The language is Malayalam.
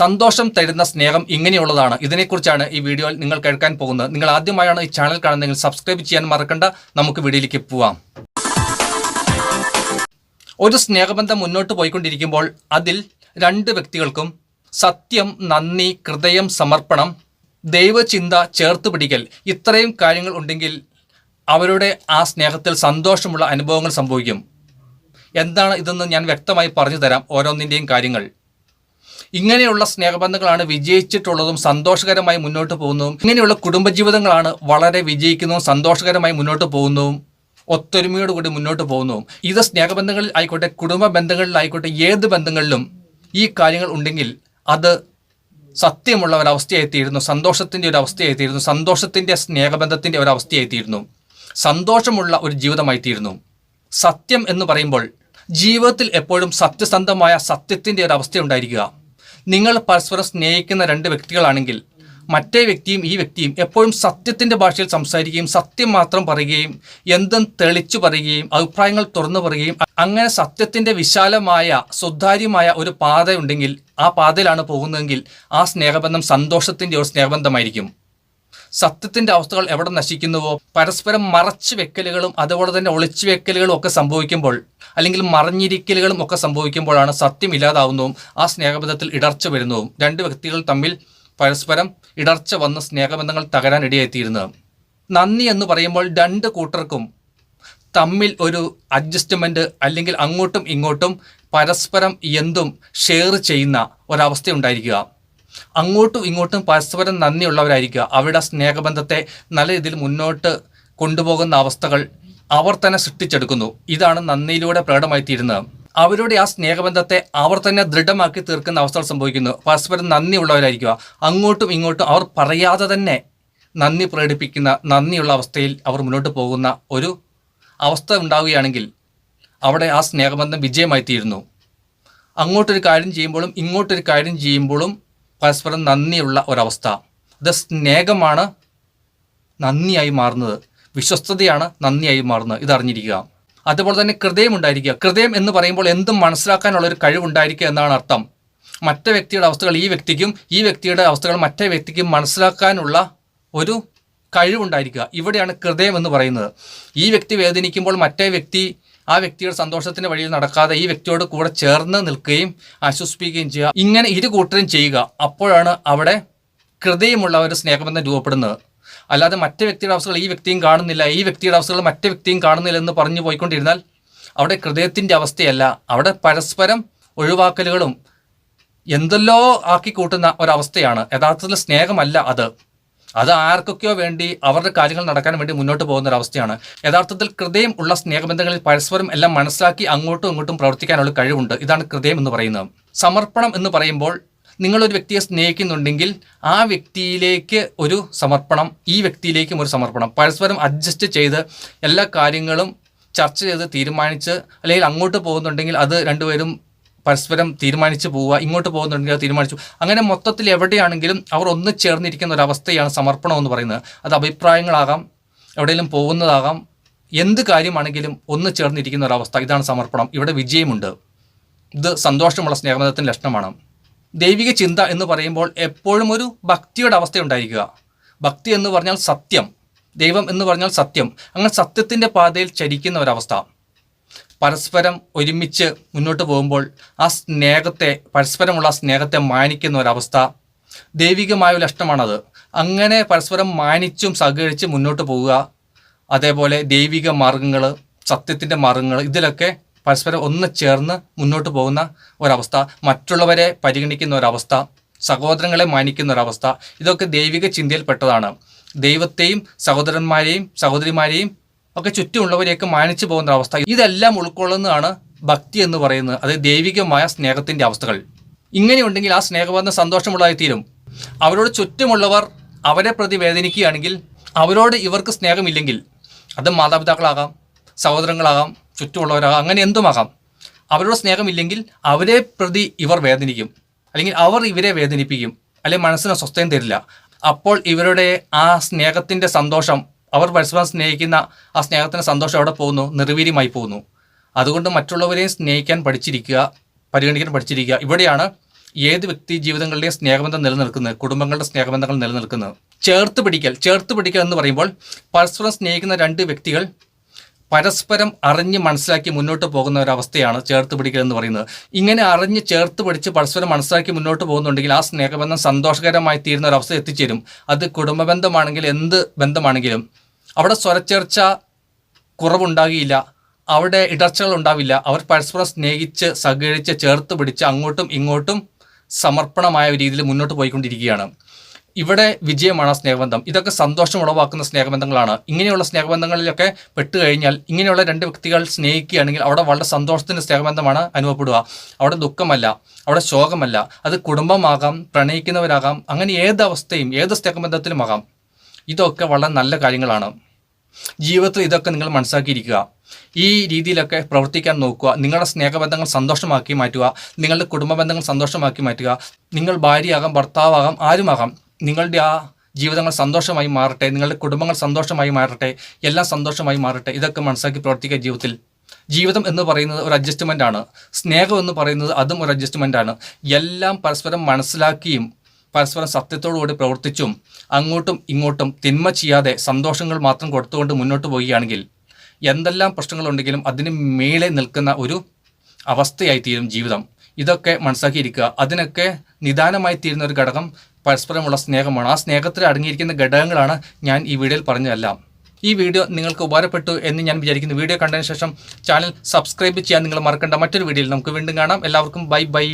സന്തോഷം തരുന്ന സ്നേഹം ഇങ്ങനെയുള്ളതാണ്. ഇതിനെക്കുറിച്ചാണ് ഈ വീഡിയോയിൽ നിങ്ങൾ കേൾക്കാൻ പോകുന്നത്. നിങ്ങൾ ആദ്യമായാണ് ഈ ചാനൽ കാണുന്നതെങ്കിൽ സബ്സ്ക്രൈബ് ചെയ്യാൻ മറക്കണ്ട. നമുക്ക് വീഡിയോയിലേക്ക് പോവാം. ഒരു സ്നേഹബന്ധം മുന്നോട്ട് പോയിക്കൊണ്ടിരിക്കുമ്പോൾ അതിൽ രണ്ട് വ്യക്തികൾക്കും സത്യം നന്ദി ഹൃദയം സമർപ്പണം ദൈവചിന്ത ചേർത്ത് പിടിക്കൽ ഇത്രയും കാര്യങ്ങൾ ഉണ്ടെങ്കിൽ അവരുടെ ആ സ്നേഹത്തിൽ സന്തോഷമുള്ള അനുഭവങ്ങൾ സംഭവിക്കും. എന്താണ് ഇതെന്ന് ഞാൻ വ്യക്തമായി പറഞ്ഞു തരാം ഓരോന്നിന്റെയും കാര്യങ്ങൾ. ഇങ്ങനെയുള്ള സ്നേഹബന്ധങ്ങളാണ് വിജയിച്ചിട്ടുള്ളതും സന്തോഷകരമായി മുന്നോട്ട് പോകുന്നതും. ഇങ്ങനെയുള്ള കുടുംബജീവിതങ്ങളാണ് വളരെ വിജയിക്കുന്നതും സന്തോഷകരമായി മുന്നോട്ട് പോകുന്നതും ഒത്തൊരുമയോടുകൂടി മുന്നോട്ട് പോകുന്നതും. ഇത് സ്നേഹബന്ധങ്ങളിൽ ആയിക്കോട്ടെ കുടുംബ ബന്ധങ്ങളിലായിക്കോട്ടെ ഏത് ബന്ധങ്ങളിലും ഈ കാര്യങ്ങൾ ഉണ്ടെങ്കിൽ അത് സത്യമുള്ള ഒരവസ്ഥയായിത്തീരുന്നു സന്തോഷത്തിന്റെ ഒരു അവസ്ഥയായിത്തീരുന്നു സന്തോഷത്തിന്റെ സ്നേഹബന്ധത്തിന്റെ ഒരു അവസ്ഥയായിത്തീരുന്നു സന്തോഷമുള്ള ഒരു ജീവിതമായിത്തീരുന്നു. സത്യം എന്ന് പറയുമ്പോൾ ജീവിതത്തിൽ എപ്പോഴും സത്യസന്ധമായ സത്യത്തിന്റെ ഒരു അവസ്ഥ ഉണ്ടായിരിക്കുക. നിങ്ങൾ പരസ്പരം സ്നേഹിക്കുന്ന രണ്ട് വ്യക്തികളാണെങ്കിൽ മറ്റേ വ്യക്തിയും ഈ വ്യക്തിയും എപ്പോഴും സത്യത്തിന്റെ ഭാഷയിൽ സംസാരിക്കുകയും സത്യം മാത്രം പറയുകയും എന്തും തെളിച്ചു പറയുകയും അഭിപ്രായങ്ങൾ തുറന്നു പറയുകയും അങ്ങനെ സത്യത്തിന്റെ വിശാലമായ സുതാര്യമായ ഒരു പാതയുണ്ടെങ്കിൽ ആ പാതയിലാണ് പോകുന്നതെങ്കിൽ ആ സ്നേഹബന്ധം സന്തോഷത്തിന്റെ ഒരു സ്നേഹബന്ധമായിരിക്കും. സത്യത്തിന്റെ അവസ്ഥകൾ എവിടെ നശിക്കുന്നുവോ പരസ്പരം മറച്ചു വെക്കലുകളും അതുപോലെ തന്നെ ഒളിച്ചു വെക്കലുകളും ഒക്കെ സംഭവിക്കുമ്പോൾ അല്ലെങ്കിൽ മറഞ്ഞിരിക്കലുകളും ഒക്കെ സംഭവിക്കുമ്പോഴാണ് സത്യം ഇല്ലാതാവുന്നതും ആ സ്നേഹബന്ധത്തിൽ ഇടർച്ച വരുന്നതും. രണ്ട് വ്യക്തികൾ തമ്മിൽ പരസ്പരം ഇടർച്ച വന്ന സ്നേഹബന്ധങ്ങൾ തകരാൻ ഇടയായിത്തീരുന്നത്. നന്ദി എന്ന് പറയുമ്പോൾ രണ്ട് കൂട്ടർക്കും തമ്മിൽ ഒരു അഡ്ജസ്റ്റ്മെന്റ് അല്ലെങ്കിൽ അങ്ങോട്ടും ഇങ്ങോട്ടും പരസ്പരം എന്തും ഷെയർ ചെയ്യുന്ന ഒരവസ്ഥ ഉണ്ടായിരിക്കുക. അങ്ങോട്ടും ഇങ്ങോട്ടും പരസ്പരം നന്ദിയുള്ളവരായിരിക്കുക. അവരുടെ സ്നേഹബന്ധത്തെ നല്ല രീതിയിൽ മുന്നോട്ട് കൊണ്ടുപോകുന്ന അവസ്ഥകൾ അവർ തന്നെ സൃഷ്ടിച്ചെടുക്കുന്നു. ഇതാണ് നന്ദിയിലൂടെ പ്രകടമായി തീരുന്നത് അവരുടെ ആ സ്നേഹബന്ധത്തെ അവർ തന്നെ ദൃഢമാക്കി തീർക്കുന്ന അവസ്ഥകൾ സംഭവിക്കുന്നു. പരസ്പരം നന്ദിയുള്ളവരായിരിക്കുക. അങ്ങോട്ടും ഇങ്ങോട്ടും അവർ പറയാതെ തന്നെ നന്ദി പ്രകടിപ്പിക്കുന്ന നന്ദിയുള്ള അവസ്ഥയിൽ അവർ മുന്നോട്ട് പോകുന്ന ഒരു അവസ്ഥ ഉണ്ടാവുകയാണെങ്കിൽ അവിടെ ആ സ്നേഹബന്ധം വിജയമായി തീരുന്നു അങ്ങോട്ടൊരു കാര്യം ചെയ്യുമ്പോഴും ഇങ്ങോട്ടൊരു കാര്യം ചെയ്യുമ്പോഴും പരസ്പരം നന്ദിയുള്ള ഒരവസ്ഥ. അത് സ്നേഹമാണ് നന്ദിയായി മാറുന്നത്. വിശ്വസ്തതയാണ് നന്ദിയായി മാറുന്നത്. ഇതറിഞ്ഞിരിക്കുക. അതുപോലെ തന്നെ ഹൃദയം ഉണ്ടായിരിക്കുക. ഹൃദയം എന്ന് പറയുമ്പോൾ എന്തും മനസ്സിലാക്കാനുള്ള ഒരു കഴിവുണ്ടായിരിക്കുക എന്നാണ് അർത്ഥം. മറ്റേ വ്യക്തിയുടെ അവസ്ഥകൾ ഈ വ്യക്തിക്കും ഈ വ്യക്തിയുടെ അവസ്ഥകൾ മറ്റേ വ്യക്തിക്കും മനസ്സിലാക്കാനുള്ള ഒരു കഴിവുണ്ടായിരിക്കുക. ഇവിടെയാണ് ഹൃദയം എന്ന് പറയുന്നത്. ഈ വ്യക്തി വേദനിക്കുമ്പോൾ മറ്റേ വ്യക്തി ആ വ്യക്തിയുടെ സന്തോഷത്തിന്റെ വഴിയിൽ നടക്കാതെ ഈ വ്യക്തിയോട് കൂടെ ചേർന്ന് നിൽക്കുകയും ആശ്വസിപ്പിക്കുകയും ചെയ്യുക. ഇങ്ങനെ ഇരു കൂട്ടരും ചെയ്യുക. അപ്പോഴാണ് അവിടെ ഹൃദയമുള്ള ഒരു സ്നേഹബന്ധം രൂപപ്പെടുന്നത്. അല്ലാതെ മറ്റ് വ്യക്തിയുടെ അവസ്ഥകൾ ഈ വ്യക്തിയും കാണുന്നില്ല. ഈ വ്യക്തിയുടെ അവസ്ഥകൾ മറ്റേ വ്യക്തിയും കാണുന്നില്ല എന്ന് പറഞ്ഞു പോയിക്കൊണ്ടിരുന്നാൽ അവിടെ ഹൃദയത്തിന്റെ അവസ്ഥയല്ല. അവിടെ പരസ്പരം ഒഴിവാക്കലുകളും എന്തെല്ലോ ആക്കി കൂട്ടുന്ന ഒരവസ്ഥയാണ്. യഥാർത്ഥത്തിൽ സ്നേഹമല്ല അത്. അത് ആർക്കൊക്കെയോ വേണ്ടി അവരുടെ കാര്യങ്ങൾ നടക്കാൻ വേണ്ടി മുന്നോട്ട് പോകുന്ന ഒരു അവസ്ഥയാണ്. യഥാർത്ഥത്തിൽ ഹൃദയം ഉള്ള സ്നേഹബന്ധങ്ങളിൽ പരസ്പരം എല്ലാം മനസ്സിലാക്കി അങ്ങോട്ടും ഇങ്ങോട്ടും പ്രവർത്തിക്കാനുള്ള കഴിവുണ്ട്. ഇതാണ് ഹൃദയം എന്ന് പറയുന്നത്. സമർപ്പണം എന്ന് പറയുമ്പോൾ നിങ്ങളൊരു വ്യക്തിയെ സ്നേഹിക്കുന്നുണ്ടെങ്കിൽ ആ വ്യക്തിയിലേക്ക് ഒരു സമർപ്പണം ഈ വ്യക്തിയിലേക്കും ഒരു സമർപ്പണം. പരസ്പരം അഡ്ജസ്റ്റ് ചെയ്ത് എല്ലാ കാര്യങ്ങളും ചർച്ച ചെയ്ത് തീരുമാനിച്ച് അല്ലെങ്കിൽ അങ്ങോട്ട് പോകുന്നുണ്ടെങ്കിൽ അത് രണ്ടുപേരും പരസ്പരം തീരുമാനിച്ചു പോവുക ഇങ്ങോട്ട് പോകുന്നുണ്ടെങ്കിൽ തീരുമാനിച്ചു. അങ്ങനെ മൊത്തത്തിൽ എവിടെയാണെങ്കിലും അവർ ഒന്ന് ചേർന്നിരിക്കുന്ന ഒരു അവസ്ഥയാണ് സമർപ്പണം എന്ന് പറയുന്നത്. അത് അഭിപ്രായങ്ങളാകാം എവിടെയെങ്കിലും പോകുന്നതാകാം എന്ത് കാര്യമാണെങ്കിലും ഒന്ന് ചേർന്നിരിക്കുന്ന ഒരവസ്ഥ ഇതാണ് സമർപ്പണം. ഇവിടെ വിജയമുണ്ട്. ഇത് സന്തോഷമുള്ള സ്നേഹബന്ധത്തിന്റെ ലക്ഷണമാണ്. ദൈവിക ചിന്ത എന്ന് പറയുമ്പോൾ എപ്പോഴും ഒരു ഭക്തിയുടെ അവസ്ഥ ഉണ്ടായിരിക്കുക. ഭക്തി എന്ന് പറഞ്ഞാൽ സത്യം. ദൈവം എന്ന് പറഞ്ഞാൽ സത്യം. അങ്ങനെ സത്യത്തിന്റെ പാതയിൽ ചരിക്കുന്ന ഒരവസ്ഥ പരസ്പരം ഒരുമിച്ച് മുന്നോട്ട് പോകുമ്പോൾ ആ സ്നേഹത്തെ പരസ്പരമുള്ള സ്നേഹത്തെ മാനിക്കുന്ന ഒരവസ്ഥ. ദൈവികമായ ഒരു ലക്ഷണമാണത്. അങ്ങനെ പരസ്പരം മാനിച്ചും സഹകരിച്ച് മുന്നോട്ട് പോവുക. അതേപോലെ ദൈവിക മാർഗങ്ങൾ സത്യത്തിന്റെ മാർഗങ്ങൾ ഇതിലൊക്കെ പരസ്പരം ഒന്ന് ചേർന്ന് മുന്നോട്ട് പോകുന്ന ഒരവസ്ഥ മറ്റുള്ളവരെ പരിഗണിക്കുന്ന ഒരവസ്ഥ സഹോദരങ്ങളെ മാനിക്കുന്ന ഒരവസ്ഥ ഇതൊക്കെ ദൈവിക ചിന്തയിൽപ്പെട്ടതാണ്. ദൈവത്തെയും സഹോദരന്മാരെയും സഹോദരിമാരെയും ഒക്കെ ചുറ്റുമുള്ളവരെയൊക്കെ മാനിച്ചു പോകുന്ന അവസ്ഥ. ഇതെല്ലാം ഉൾക്കൊള്ളുന്നതാണ് ഭക്തി എന്ന് പറയുന്നത്. അത് ദൈവികമായ സ്നേഹത്തിന്റെ അവസ്ഥകൾ. ഇങ്ങനെയുണ്ടെങ്കിൽ ആ സ്നേഹബന്ധം സന്തോഷമുള്ളതായി തീരും. അവരോട് ചുറ്റുമുള്ളവർ അവരെ പ്രതി വേദനിക്കുകയാണെങ്കിൽ അവരോട് ഇവർക്ക് സ്നേഹമില്ലെങ്കിൽ അത് മാതാപിതാക്കളാകാം സഹോദരങ്ങളാകാം ചുറ്റുമുള്ളവരാകാം അങ്ങനെ എന്തുമാകാം? അവരോട് സ്നേഹമില്ലെങ്കിൽ അവരെ പ്രതി ഇവർ വേദനിക്കും. അല്ലെങ്കിൽ അവർ ഇവരെ വേദനിപ്പിക്കും. അല്ലെങ്കിൽ മനസ്സിന് സ്വസ്ഥയും തരില്ല. അപ്പോൾ ഇവരുടെ ആ സ്നേഹത്തിന്റെ സന്തോഷം അവർ പരസ്പരം സ്നേഹിക്കുന്ന ആ സ്നേഹത്തിന്റെ സന്തോഷം അവിടെ പോകുന്നു? നിർവീര്യമായി പോകുന്നു. അതുകൊണ്ട് മറ്റുള്ളവരെയും സ്നേഹിക്കാൻ പഠിച്ചിരിക്കുക പരിഗണിക്കാൻ പഠിച്ചിരിക്കുക. ഇവിടെയാണ് ഏത് വ്യക്തി ജീവിതങ്ങളുടെയും സ്നേഹബന്ധം നിലനിൽക്കുന്നത് കുടുംബങ്ങളുടെ സ്നേഹബന്ധങ്ങൾ നിലനിൽക്കുന്നത്? ചേർത്ത് പിടിക്കൽ. ചേർത്ത് പിടിക്കൽ എന്ന് പറയുമ്പോൾ പരസ്പരം സ്നേഹിക്കുന്ന രണ്ട് വ്യക്തികൾ പരസ്പരം അറിഞ്ഞ് മനസ്സിലാക്കി മുന്നോട്ട് പോകുന്ന ഒരവസ്ഥയാണ് ചേർത്ത് പിടിക്കൽ എന്ന് പറയുന്നത്. ഇങ്ങനെ അറിഞ്ഞ് ചേർത്ത് പിടിച്ച് പരസ്പരം മനസ്സിലാക്കി മുന്നോട്ട് പോകുന്നുണ്ടെങ്കിൽ ആ സ്നേഹബന്ധം സന്തോഷകരമായി തീരുന്ന ഒരവസ്ഥ എത്തിച്ചേരും. അത് കുടുംബ ബന്ധമാണെങ്കിൽ എന്ത് ബന്ധമാണെങ്കിലും അവിടെ സ്വരച്ചേർച്ച കുറവുണ്ടാകിയില്ല അവിടെ ഇടർച്ചകൾ ഉണ്ടാവില്ല അവർ പരസ്പരം സ്നേഹിച്ച് സഹകരിച്ച് ചേർത്ത് പിടിച്ച് അങ്ങോട്ടും ഇങ്ങോട്ടും സമർപ്പണമായ രീതിയിൽ മുന്നോട്ട് പോയിക്കൊണ്ടിരിക്കുകയാണ്. ഇവിടെ വിജയമാണ് സ്നേഹബന്ധം. ഇതൊക്കെ സന്തോഷം ഉളവാക്കുന്ന സ്നേഹബന്ധങ്ങളാണ്. ഇങ്ങനെയുള്ള സ്നേഹബന്ധങ്ങളിലൊക്കെ പെട്ട് കഴിഞ്ഞാൽ ഇങ്ങനെയുള്ള രണ്ട് വ്യക്തികൾ സ്നേഹിക്കുകയാണെങ്കിൽ അവിടെ വളരെ സന്തോഷത്തിന്റെ സ്നേഹബന്ധമാണ് അനുഭവപ്പെടുക. അവിടെ ദുഃഖമല്ല അവിടെ ശോകമല്ല. അത് കുടുംബമാകാം പ്രണയിക്കുന്നവരാകാം അങ്ങനെ ഏത് അവസ്ഥയും ഏത് സ്നേഹബന്ധത്തിലുമാകാം ഇതൊക്കെ വളരെ നല്ല കാര്യങ്ങളാണ്. ജീവിതത്തിൽ ഇതൊക്കെ നിങ്ങൾ മനസ്സാക്കിയിരിക്കുക ഈ രീതിയിലൊക്കെ പ്രവർത്തിക്കാൻ നോക്കുക. നിങ്ങളുടെ സ്നേഹബന്ധങ്ങൾ സന്തോഷമാക്കി മാറ്റുക. നിങ്ങളുടെ കുടുംബ ബന്ധങ്ങൾ സന്തോഷമാക്കി മാറ്റുക. നിങ്ങൾ ഭാര്യയാകാം ഭർത്താവാകാം ആരുമാകാം. നിങ്ങളുടെ ആ ജീവിതങ്ങൾ സന്തോഷമായി മാറട്ടെ നിങ്ങളുടെ കുടുംബങ്ങൾ സന്തോഷമായി മാറട്ടെ എല്ലാം സന്തോഷമായി മാറട്ടെ ഇതൊക്കെ മനസ്സിലാക്കി പ്രവർത്തിക്കുക ജീവിതത്തിൽ. ജീവിതം എന്ന് പറയുന്നത് ഒരു അഡ്ജസ്റ്റ്മെന്റ് ആണ്. സ്നേഹം എന്ന് പറയുന്നത് അതും ഒരു അഡ്ജസ്റ്റ്മെന്റ് ആണ്. എല്ലാം പരസ്പരം മനസ്സിലാക്കിയും പരസ്പരം സത്യത്തോടുകൂടി പ്രവർത്തിച്ചും അങ്ങോട്ടും ഇങ്ങോട്ടും തിന്മ ചെയ്യാതെ സന്തോഷങ്ങൾ മാത്രം കൊടുത്തുകൊണ്ട് മുന്നോട്ട് പോവുകയാണെങ്കിൽ എന്തെല്ലാം പ്രശ്നങ്ങളുണ്ടെങ്കിലും അതിന് മേലെ നിൽക്കുന്ന ഒരു അവസ്ഥയായി തീരും ജീവിതം. ഇതൊക്കെ മനസ്സിലാക്കിയിരിക്കുക. അതിനൊക്കെ നിദാനമായി തീരുന്ന ഒരു ഘടകം പരസ്പരമുള്ള സ്നേഹമാണ്. ആ സ്നേഹത്തിൽ അടങ്ങിയിരിക്കുന്ന ഘടകങ്ങളാണ് ഞാൻ ഈ വീഡിയോയിൽ പറഞ്ഞതെല്ലാം. ഈ വീഡിയോ നിങ്ങൾക്ക് ഉപകാരപ്പെട്ടു എന്ന് ഞാൻ വിചാരിക്കുന്നു. വീഡിയോ കണ്ടതിന് ശേഷം ചാനൽ സബ്സ്ക്രൈബ് ചെയ്യാൻ നിങ്ങൾ മറക്കേണ്ട. മറ്റൊരു വീഡിയോയിൽ നമുക്ക് വീണ്ടും കാണാം. എല്ലാവർക്കും ബൈ ബൈ.